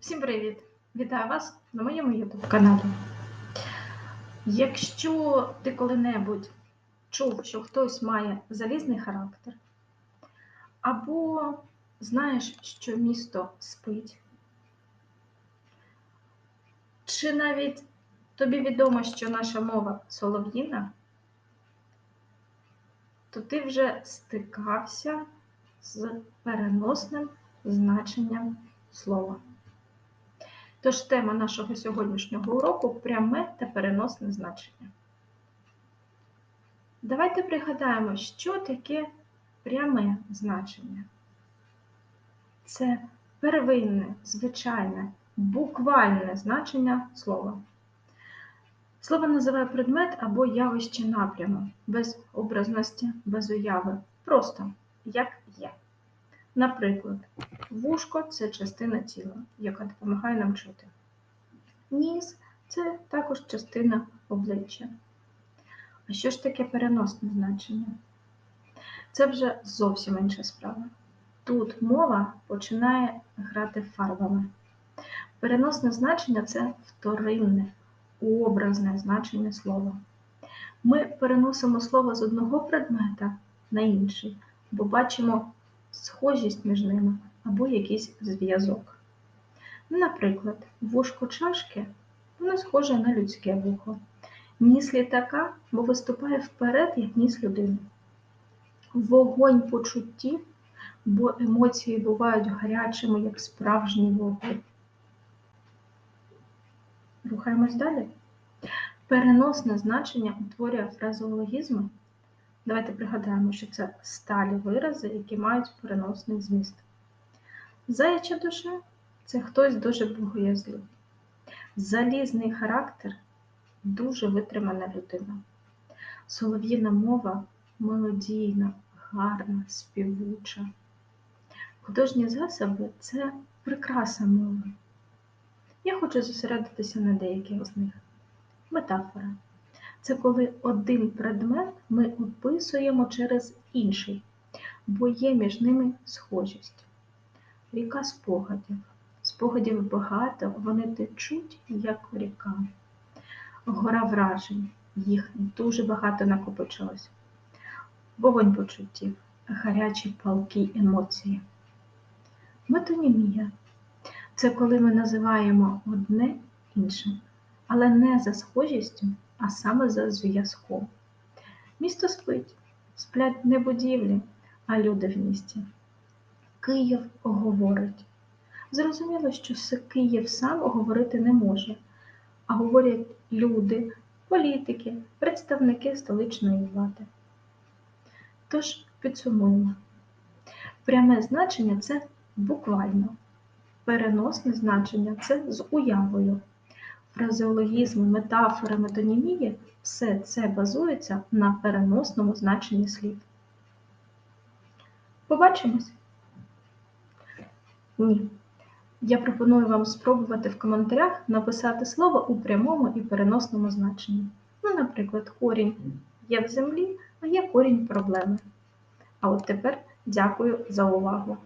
Всім привіт! Вітаю вас на моєму YouTube каналі. Якщо ти коли-небудь чув, що хтось має залізний характер, або знаєш, що місто спить, чи навіть тобі відомо, що наша мова солов'їна, то ти вже стикався з переносним значенням слова. Тож тема нашого сьогоднішнього уроку пряме та переносне значення. Давайте пригадаємо, що таке пряме значення. Це первинне, звичайне, буквальне значення слова. Слово називає предмет або явище напряму, без образності, без уяви. Просто як є. Наприклад, вушко це частина тіла, яка допомагає нам чути. Ніс це також частина обличчя. А що ж таке переносне значення? Це вже зовсім інша справа. Тут мова починає грати фарбами. Переносне значення це вторинне, образне значення слова. Ми переносимо слово з одного предмета на інший, бо бачимо схожість між ними або якийсь зв'язок. Наприклад, вушко чашки воно схоже на людське вухо. Ніс літака, бо виступає вперед, як ніс людини. Вогонь почуттів, бо емоції бувають гарячими, як справжній вогонь. Рухаємось далі. Переносне значення утворює фразеологізми. Давайте пригадаємо, що це сталі вирази, які мають переносний зміст. Заяча душа це хтось дуже богоязливий. Залізний характер дуже витримана людина. Солов'їна мова мелодійна, гарна, співуча. Художні засоби це прикраса мови. Я хочу зосередитися на деяких з них. Метафора це коли один предмет ми описуємо через інший, бо є між ними схожість. Ріка спогадів. Спогадів багато, вони течуть, як ріка. Гора вражень, їх дуже багато накопичилось. Вогонь почуттів, гарячі палкі емоції. Метонімія це коли ми називаємо одне іншим, але не за схожістю, а саме за зв'язком. Місто спить, сплять не будівлі, а люди в місті. Київ говорить. Зрозуміло, що Київ сам говорити не може, а говорять люди, політики, представники столичної влади. Тож підсумуємо. Пряме значення це буквально, переносне значення це з уявою. Фразеологізми, метафори, метонімії все це базується на переносному значенні слів. Побачимось? Ні. Я пропоную вам спробувати в коментарях написати слово у прямому і переносному значенні. Ну, наприклад, корінь є в землі, а є корінь проблеми. А от тепер дякую за увагу!